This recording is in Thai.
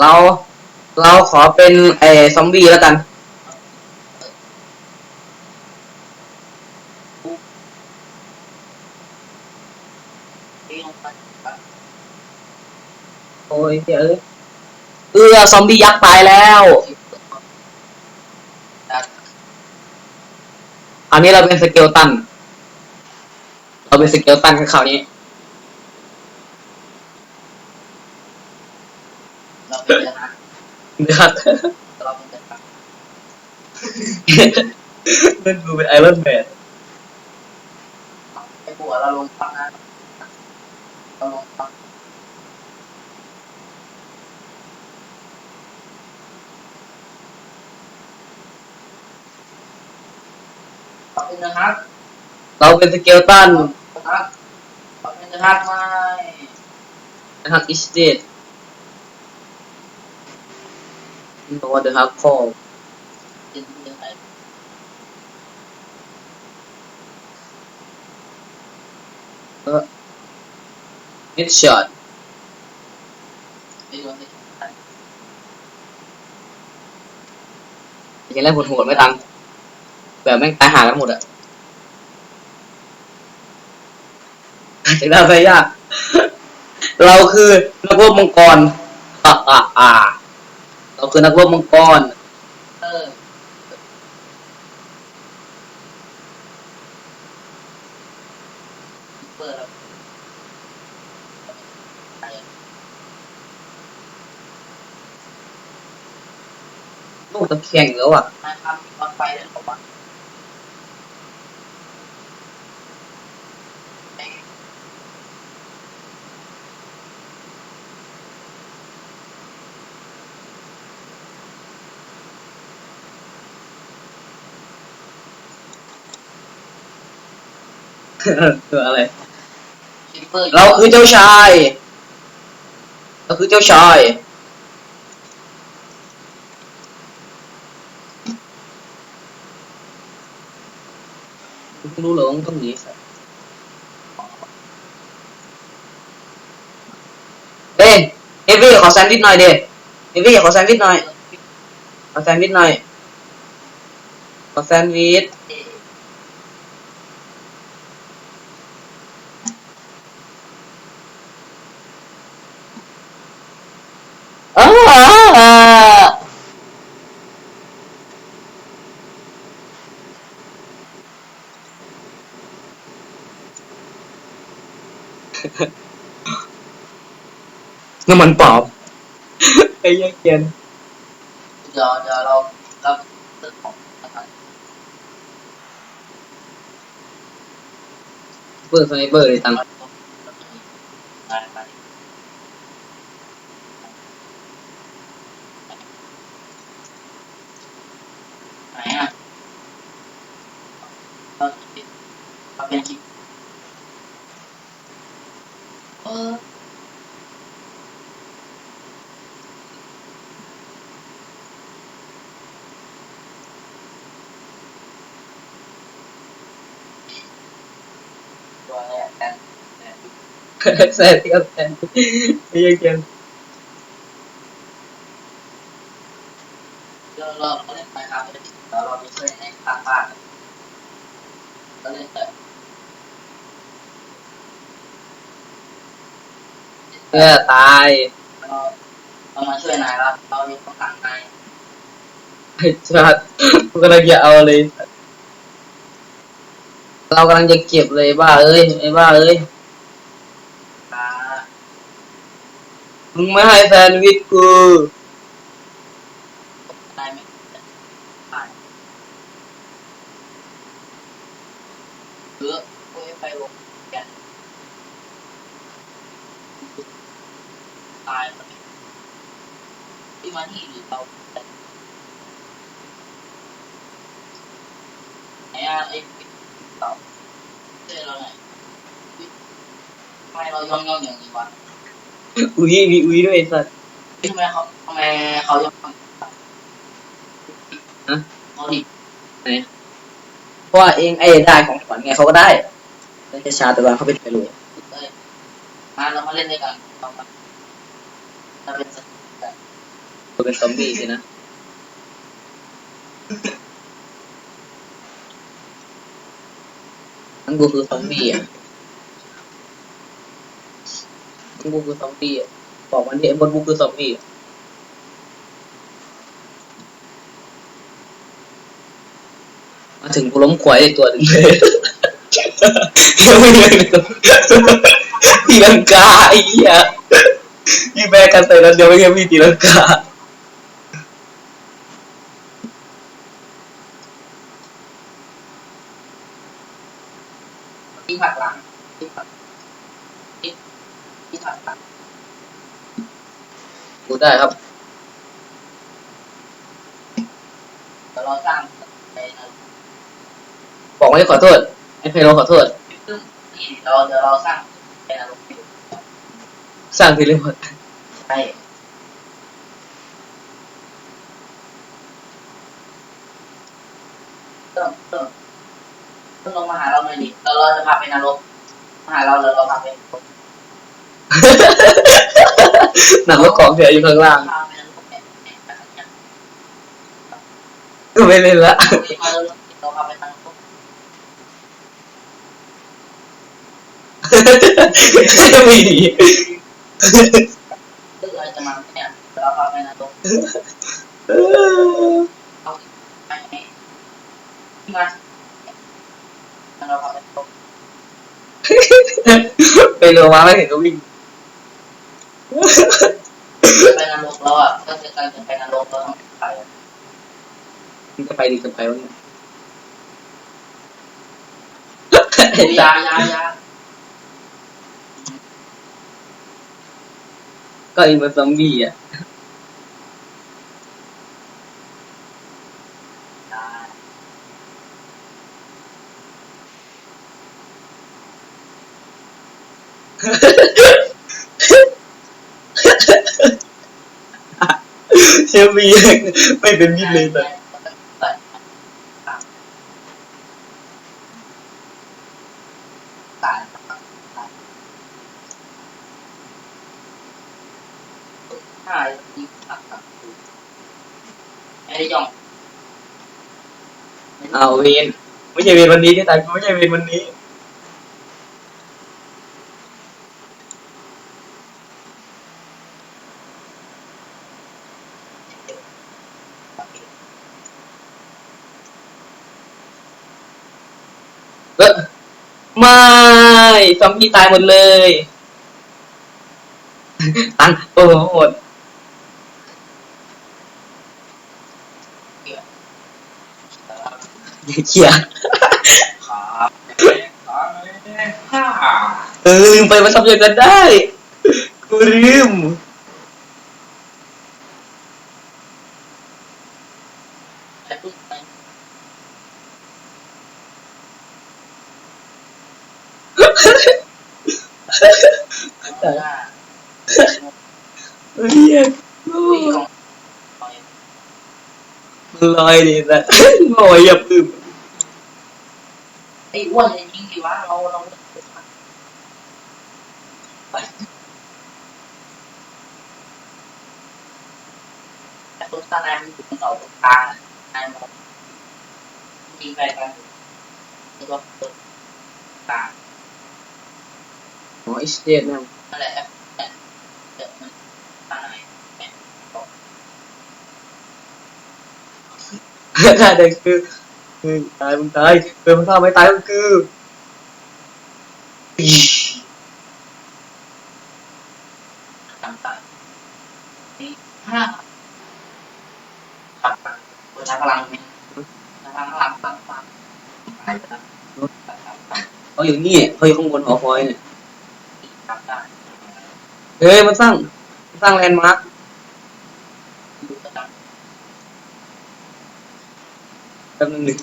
เรา เราขอเป็นไอ้ซอมบี้แล้วกัน โอ้ยเอ้ยเออซอมบี้ยักษ์ตายแล้ว อันนี้เราเป็นสเกลตัน เราเป็นสเกลตันกันคราวนี้ เราเป็นเดือนนะนะครับเราเป็นเดือนนะนั่นดูเป็นไอรอนแมนไอ้บัวเราลงฟังนะเราลงฟัง ขอบคุณนะครับ เราเป็นสเกลตันครับขอบคุณนะครับไม่นะครับอิสเดดตัวเดอะฮักคอลเป็นเดือนไหนมิดช็อตไม่รู้สิอย่างแรกโหดๆไม่ตัง แบบแม่งตายหากันหมดอะจากนั้นไปยาก เราคือนักรบมังกรอ่าอ่าอ่าเราคือนักรบมังกร เออเปิดแล้วลูกตะแคงแล้วอะ นะครับมีควันไฟด้วยผมว่า คืออะไร คิปเปอร์เราคือเจ้าชาย เราคือเจ้าชาย รู้เหรอว่ามันต้องหนีสัตว์เอ้ยเอวี่ขอแซนด์วิชหน่อยเด็เอวี่ขอแซนด์วิชหน่อย ขอแซนด์วิชหน่อย ขอแซนด์วิชอ้า น้ำมันปลอมไอ้เหี้ยังเกียนเดี๋ยวเดี๋ยวเราเราซื้อของนะครับเบอร์ไฟเบอร์เลยตังไปไปไหนอะเราเราเป็นคลิป ตัวแรกกันเนี่ใส่เทียบแทนไอ้เหี้ยังเกียนเราเราเล่นไปครับแล้วเราไปช่วยในข้างบ้านก็เล่นแต่เพื่อตายเราเรามาช่วยนายแล้วเราอยู่ข้างนายไอ้ชาติกูกำลังจะเอาเลย เรากำลังจะเก็บเลยบ้าเอ้ยไอ้บ้าเอ้ยมึงไม่ให้แซนด์วิชกูนายไม่ตายเออกูไม่ไปลงกันตายไปที่มาที่หรือเราไหนอะไอ้ เราช่วยเราหน่อยทำไมเราย่องย่องอย่างนี้วะอุ้ยมีอุ้ยด้วยไอ้สัตว์ทำไมเขาทำไมเขายังฮะเขาดิไหนเพราะว่าเองไอ้ได้ของขวัญไงเขาก็ได้ได้แค่ชาแต่ว่าเขาเป็นไปเลยเลยมาเรามาเล่นด้วยกันเรามาเราเป็นสัตว์กันเขาเป็นซอมบี้สินะ ทั้งกูคือซอมบี้อะทั้งกูคือซอมบี้อะบอกมันดิไอ้บนกูคือซอมบี้มาถึงกูล้มควายตัวหนึ่งเลยยังไม่เลยตีลังกาไอ้เหี้ยยี่แบกกันใส่แล้วเดียวไม่ยังมีตีลังกา ที่ผักหลังที่ผักที่ที่ผักหลัง กูได้ครับเดี๋ยวเราสร้างไปนะบอกไม่ขอโทษไอ้เพโลขอโทษ ซึ่งนี่เราเดี๋ยวเราสร้างไปนะลูกสร้างทีเรื่องหมดใช่เติมเติมเพิ่งลงมาหาเราหน่อยดิเราเราจะพาไปนรกมาหาเราเลยเราพาไปนรก หนังว่าของเสียอยู่ข้างล่างพาไปนรกเนี่ยเนี่ยแบบเนี้ยก็ไม่เล่นละมาเราเราพาไปนรกไม่ดีซึ่งเราจะมาเนี่ยเราพาไปนรกเออเอาไปไหนมาเราพาไปนรกไปโลมาไม่เห็นก็วิ่ง ไปนรกแล้วอะก็จะการจะไปนรกเราต้องไปมันจะไปดีจะไปวะเนี่ยยายายาก็อินเป็นซอมบี้อะเชฟบีไม่เป็นมิตรเลยแต่ใช่ที่ตัดตัดไม่ได้ยองเอาเวนไม่ใช่เวนวันนี้ที่ตายไม่ใช่เวนวันนี้ ไม่ซอมบี้ตายหมดเลย ตังโอ้โหหมดเขียครับฮ่าเออลืมไปมันทำอย่างกันได้ กูลืม แต่ปุ๊บไปแต่ว่า เฮีย คุยของ ลอยดินะลอยอย่าปืมไอ้อ้วนจริงๆดีวะเราเราแต่ตุ๊กตานายมันอยู่ตรงเสาตรงกลางนายมองยิงไปกันแล้วก็ตุ๊กตาอ๋อไอสเตทนะนั่นแหละแต่แต่มันตาไหน เนี่ยถ้าเด็กคือคือตายมึงตายเกิดมึงฆ่าไม่ตายก็คือต่างๆนี่ห้าครับตัวชาพลังเนี่ยชาพลังต่างๆอะไรต่างเขาอยู่นี่เขาอยู่ข้างบนหอคอยเนี่ยเฮ้ยมันสร้างสร้างแลนด์มาร์ค ดูกระดับ แป๊บนึงหนึ่ง